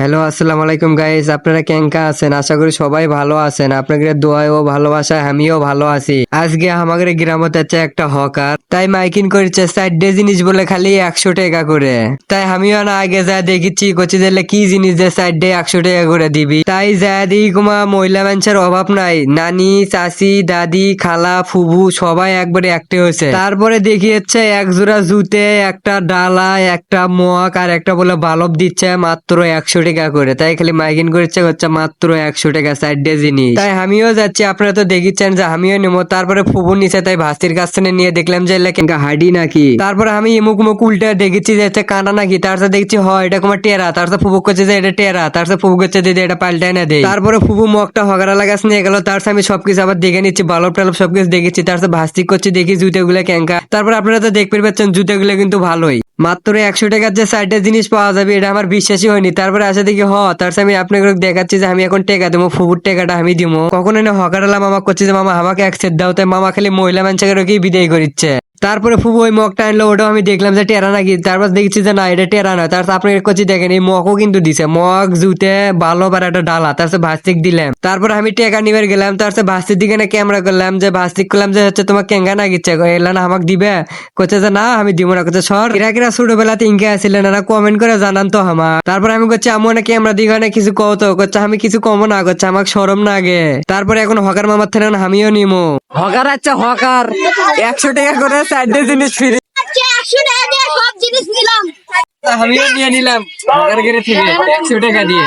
Hello, আসসালামু আলাইকুম guys আপনারা কেঙ্কা আছেন? আশা করি সবাই ভালো আছেন। আপনাদের দোয়ায় ও ভালোবাসায় আমিও ভালো আছি। আজকে আমাদের গ্রামত আছে একটা হকার। তাই মাইকিং করেছে চারটে জিনিস বলে খালি একশো টাকা করে। তাই আমিও না আগে যা দেখেছি কচি দিলে কি জিনিস যে চারটে একশো টাকা করে দিবি। তাই যা দিই কুমা, মহিলা মানুষের অভাব নাই। নানি, চাচি, দাদি, খালা, ফুবু সবাই একবারে একটে হয়েছে। তারপরে দেখি হচ্ছে এক জোড়া জুতে একটা ডালা, একটা মগ আর একটা বলে বালব দিচ্ছে মাত্র একশো টাকা করে, তাই খালি মাইকিন করেছে, হচ্ছে মাত্র একশো টাকা চারটে জিনিস। তাই আমিও যাচ্ছি, আপনারা তো দেখিচ্ছেন যে আমিও নেব। তারপরে ফুবু নিচে, তাই ভাস্তির কাছ থেকে নিয়ে দেখলাম যে কেঙ্কা হাডি নাকি? তারপরে আমি ইমুক মুক উল্টা দেখেছি যে এটা কানা নাকি? তার সাথে দেখছি হয় এটা তোমার টেরা। তার সাথে ফুবু করছে যে, এটা টেরা। তার সাথে ফুবু করছে দিদি এটা পাল্টায় না দেয় তারপরে ফুবু মগটা হগারা লাগাস নিয়ে গেল। তার সাথে আমি সবকিছু আবার দেখে নিচ্ছি, বালব টালব সবকিছু দেখেছি। তার সাথে ভাস্তিক করছি দেখি জুতেগুলো কেঙ্কা তারপর আপনারা তো দেখতে পাচ্ছেন, জুতেগুলো কিন্তু ভালোই। মাত্র একশো টাকার যে চারটে জিনিস পাওয়া যাবে, এটা আমার বিশ্বাসই হয়নি। তারপরে আসে দেখি, হ, তার আমি আপনাকে দেখাচ্ছি যে আমি এখন টেকা দেবো ফুবুর টেকাটা আমি দিবো। কখনো না হকারালা মামা করছে যে, মামা, আমাকে এক সেট দাও। তাই মামা খালি মহিলা মানুষকে বিদায় করিচ্ছে। তারপরে ফুবু ওই মগটা আনলো, ওটাও আমি দেখলাম যে টেরা নাকি, তারপর দেখছি যে না, এটা টেরা নয়। তারপর আপনি করছি দেখেন, এই মগও কিন্তু দিছে। মগ, জুতে ভালো আর একটা ডালা তারপর ভাস্তিক দিলাম। তারপর আমি টেকা নিবার গেলাম তারপর ভাস্তির দিকে না ক্যামেরা করলাম, যে ভাস্তিক করলাম যে হচ্ছে তোমার কেঙ্গা না গিচ্ছে এলা না আমাকে দিবে? করছে যে না, আমি দিব না। করছে সর। কিরা কিরা ছোটবেলাতে ইনকে আসছিলেন না কমেন্ট করে জানান তো আমার তারপর আমি করছি আমার না ক্যামেরা দিকে না কিছু কও তো? করছে আমি কিছু কমো না। করছে আমাকে সরম না আগে তারপরে এখন হকার মামার থেকে আমিও নিমো। হকার আচ্ছা হকার। একশো টাকা করে চারটে জিনিস ফ্রি আজকে একশো টাকা দিয়ে সব জিনিস নিলাম। আমিও নিয়ে নিলাম। হকার ফিরে একশো টাকা দিয়ে